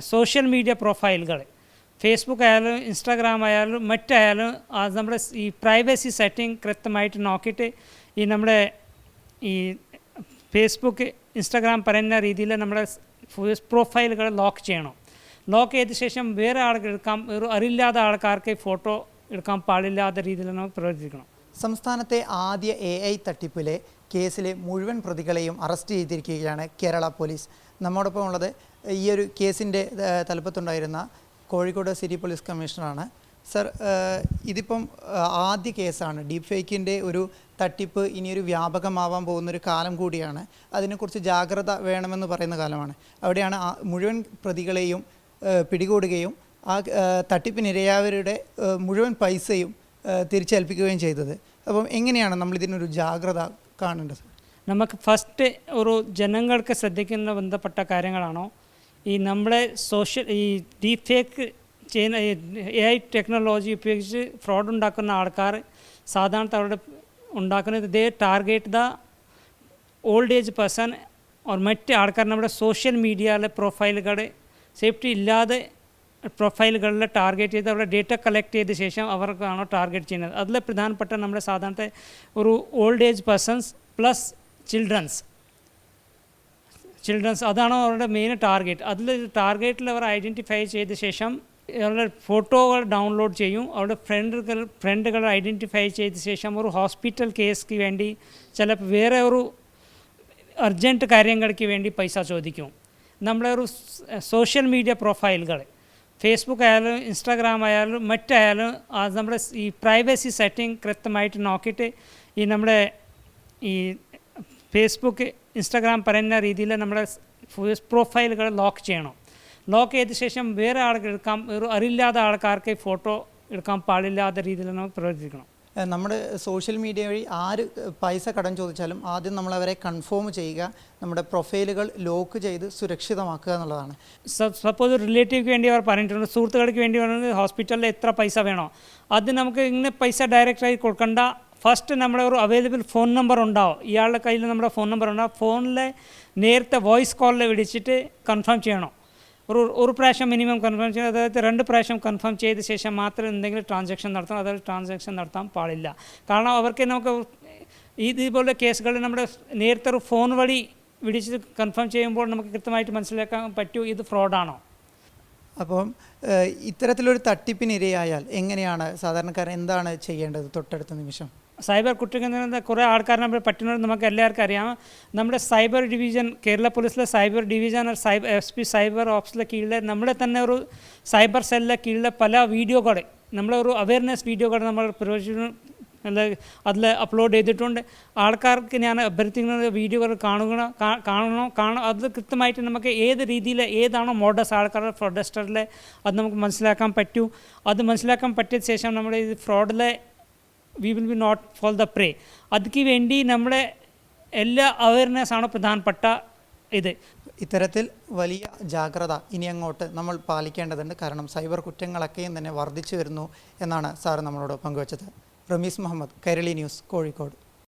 Social media പ്രൊഫൈലുകൾ Facebook ആയാലും Instagram ആയാലും മറ്റായാലും അത് നമ്മുടെ ഈ പ്രൈവസി സെറ്റിംഗ് കൃത്യമായിട്ട് നോക്കിയിട്ട് ഈ നമ്മുടെ ഈ ഫേസ്ബുക്ക് ഇൻസ്റ്റാഗ്രാം പറയുന്ന രീതിയിൽ നമ്മുടെ പ്രൊഫൈലുകൾ ലോക്ക് ചെയ്യണം. ലോക്ക് ചെയ്ത ശേഷം വേറെ ആൾക്ക് എടുക്കാം. ഒരു അറിയില്ലാത്ത ആൾക്കാർക്ക് ഫോട്ടോ എടുക്കാൻ പാടില്ലാത്ത രീതിയിൽ നമ്മൾ പ്രവർത്തിക്കണം. സംസ്ഥാനത്തെ ആദ്യ എ ഐ തട്ടിപ്പിലെ കേസിലെ മുഴുവൻ പ്രതികളെയും അറസ്റ്റ് ചെയ്തിരിക്കുകയാണ് കേരള പോലീസ്. നമ്മോടൊപ്പം ഉള്ളത് ഈ ഒരു കേസിന്റെ തലപ്പത്തുണ്ടായിരുന്ന കോഴിക്കോട് സിറ്റി പോലീസ് കമ്മീഷണറാണ്. സർ ഇതിപ്പം ആദ്യ കേസാണ്. ഡീപ് ഫേക്കിന്റെ ഒരു തട്ടിപ്പ് ഇനിയൊരു വ്യാപകമാവാൻ പോകുന്നൊരു കാലം കൂടിയാണ്. അതിനെക്കുറിച്ച് ജാഗ്രത വേണമെന്ന് പറയുന്ന കാലമാണ്. അവിടെയാണ് മുഴുവൻ പ്രതികളെയും പിടികൂടുകയും ആ തട്ടിപ്പിനിരയായവരുടെ മുഴുവൻ പൈസയും തിരിച്ചേൽപ്പിക്കുകയും ചെയ്തത്. അപ്പം എങ്ങനെയാണ് നമ്മൾ ഇതിനൊരു ജാഗ്രത കാണേണ്ടത്? നമുക്ക് ഫസ്റ്റ് ഒരു ജനങ്ങൾക്ക് ശ്രദ്ധിക്കുന്ന ബന്ധപ്പെട്ട കാര്യങ്ങളാണോ? ഈ നമ്മളെ സോഷ്യൽ ഈ ഡീപ് ഫേക്ക് ചെയ്യുന്ന എ ഐ ടെക്നോളജി ഉപയോഗിച്ച് ഫ്രോഡ് ഉണ്ടാക്കുന്ന ആൾക്കാർ സാധാരണ അവരുടെ ഉണ്ടാക്കുന്നത് they target the old age person or മറ്റ് ആൾക്കാർ നമ്മുടെ സോഷ്യൽ മീഡിയയിലെ പ്രൊഫൈലുകൾ സേഫ്റ്റി ഇല്ലാതെ പ്രൊഫൈലുകളിൽ ടാർഗറ്റ് ചെയ്ത് അവരുടെ ഡേറ്റ കളക്ട് ചെയ്ത ശേഷം അവർക്കാണോ ടാർഗറ്റ് ചെയ്യുന്നത്. അതിൽ പ്രധാനപ്പെട്ട നമ്മുടെ സാധാരണ ഒരു old age persons plus childrens. Childrens അതാണ് അവരുടെ മെയിൻ ടാർഗറ്റ്. അതിൽ ടാർഗറ്റിൽ അവർ ഐഡന്റിഫൈ ചെയ്ത ശേഷം അവരുടെ ഫോട്ടോകൾ ഡൗൺലോഡ് ചെയ്യും. അവരുടെ ഫ്രണ്ടുകൾ ഫ്രണ്ടുകൾ ഐഡന്റിഫൈ ചെയ്ത ശേഷം ഒരു ഹോസ്പിറ്റൽ കേസ്ക്ക് വേണ്ടി ചിലപ്പോൾ വേറെ ഒരു അർജന്റ് കാര്യങ്ങൾക്ക് വേണ്ടി പൈസ ചോദിക്കും. നമ്മളെ ഒരു സോഷ്യൽ മീഡിയ പ്രൊഫൈലുകൾ. ഫേസ്ബുക്ക് ആയാലും ഇൻസ്റ്റാഗ്രാം ആയാലും മറ്റായാലും നമ്മുടെ ഈ പ്രൈവസി സെറ്റിംഗ് കൃത്യമായിട്ട് നോക്കിയിട്ട് ഈ നമ്മുടെ ഈ ഫേസ്ബുക്ക് ഇൻസ്റ്റാഗ്രാം പറയുന്ന രീതിയിൽ നമ്മുടെ പ്രൊഫൈലുകൾ ലോക്ക് ചെയ്യണം. ലോക്ക് ചെയ്ത ശേഷം വേറെ ആൾക്ക് എടുക്കാം. ഒരു അറിയില്ലാത്ത ആൾക്കാർക്ക് ഫോട്ടോ എടുക്കാൻ പാടില്ലാത്ത രീതിയിൽ നമ്മൾ പ്രവർത്തിക്കണം. നമ്മുടെ സോഷ്യൽ മീഡിയ വഴി ആര് പൈസ കടം ചോദിച്ചാലും ആദ്യം നമ്മളവരെ കൺഫേം ചെയ്യുക നമ്മുടെ പ്രൊഫൈലുകൾ ലോക്ക് ചെയ്ത് സുരക്ഷിതമാക്കുക എന്നുള്ളതാണ്. സപ്പോസ് റിലേറ്റീവ്ക്ക് വേണ്ടി അവർ പറഞ്ഞിട്ടുണ്ട് സുഹൃത്തുക്കൾക്ക് വേണ്ടി പറഞ്ഞിട്ട് ഹോസ്പിറ്റലിൽ എത്ര പൈസ വേണോ? അത് നമുക്ക് ഇങ്ങനെ പൈസ ഡയറക്റ്റായി കൊടുക്കണ്ട. ഫസ്റ്റ് നമ്മുടെ ഒരു അവൈലബിൾ ഫോൺ നമ്പർ ഉണ്ടാവും. ഇയാളുടെ കയ്യിൽ നമ്മുടെ ഫോൺ നമ്പർ ഉണ്ടാവും. ഫോണിലെ നേരത്തെ വോയിസ് കോളിൽ വിളിച്ചിട്ട് കൺഫേം ചെയ്യണം. ഒരു ഒരു പ്രാവശ്യം മിനിമം കൺഫേം ചെയ്ത് അതായത് രണ്ട് പ്രാവശ്യം കൺഫേം ചെയ്ത ശേഷം മാത്രം എന്തെങ്കിലും ട്രാൻസാക്ഷൻ നടത്തണം. അതായത് ട്രാൻസാക്ഷൻ നടത്താൻ പാടില്ല. കാരണം അവർക്ക് നമുക്ക് ഇതുപോലെ കേസുകൾ നമ്മുടെ നേരത്തെ ഒരു ഫോൺ വഴി വിളിച്ച് കൺഫേം ചെയ്യുമ്പോൾ നമുക്ക് കൃത്യമായിട്ട് മനസ്സിലാക്കാൻ പറ്റൂ ഇത് ഫ്രോഡാണോ അപ്പം ഇത്തരത്തിലൊരു തട്ടിപ്പിനിരയായാൽ എങ്ങനെയാണ് സാധാരണക്കാരൻ എന്താണ് ചെയ്യേണ്ടത് തൊട്ടടുത്ത നിമിഷം? സൈബർ കുറ്റകൃത്യം കുറേ ആൾക്കാർ നമ്മൾ പറ്റുന്നത് നമുക്ക് എല്ലാവർക്കും അറിയാം. നമ്മുടെ സൈബർ ഡിവിഷൻ കേരള പോലീസിലെ cyber division cyber S P cyber ഓപ്സിലെ കീഴിലെ നമ്മുടെ തന്നെ ഒരു സൈബർ സെല്ലിലെ കീഴിലെ പല വീഡിയോകൾ ഒരു അവയർനെസ് വീഡിയോകൾ നമ്മൾ പ്രവേശിച്ചു അല്ല അതിൽ അപ്ലോഡ് ചെയ്തിട്ടുണ്ട്. ആൾക്കാർക്ക് ഞാൻ അഭ്യർത്ഥിക്കുന്നത് വീഡിയോകൾ കാണുക കാണണോ കാണണം അത് കൃത്യമായിട്ട് നമുക്ക് ഏത് രീതിയിൽ ഏതാണോ മോഡസ് ആൾക്കാരുടെ ഫ്രോഡസ്റ്ററിലെ അത് നമുക്ക് മനസ്സിലാക്കാൻ പറ്റൂ. അത് മനസ്സിലാക്കാൻ പറ്റിയ ശേഷം നമ്മുടെ ഈ ഫ്രോഡിലെ we will be not fall the prey അതിക്ക് വേണ്ടി നമ്മുടെ എല്ലാ അവയർനെസ്സാണ് പ്രധാനപ്പെട്ട ഇത്. ഇത്തരത്തിൽ വലിയ ജാഗ്രത ഇനി അങ്ങോട്ട് നമ്മൾ പാലിക്കേണ്ടതുണ്ട്. കാരണം സൈബർ കുറ്റങ്ങളൊക്കെയും തന്നെ വർദ്ധിച്ചു വരുന്നു എന്നാണ് സാർ നമ്മളോട് പങ്കുവച്ചത്. റമീസ് മുഹമ്മദ് കൈരളി ന്യൂസ് കോഴിക്കോട്.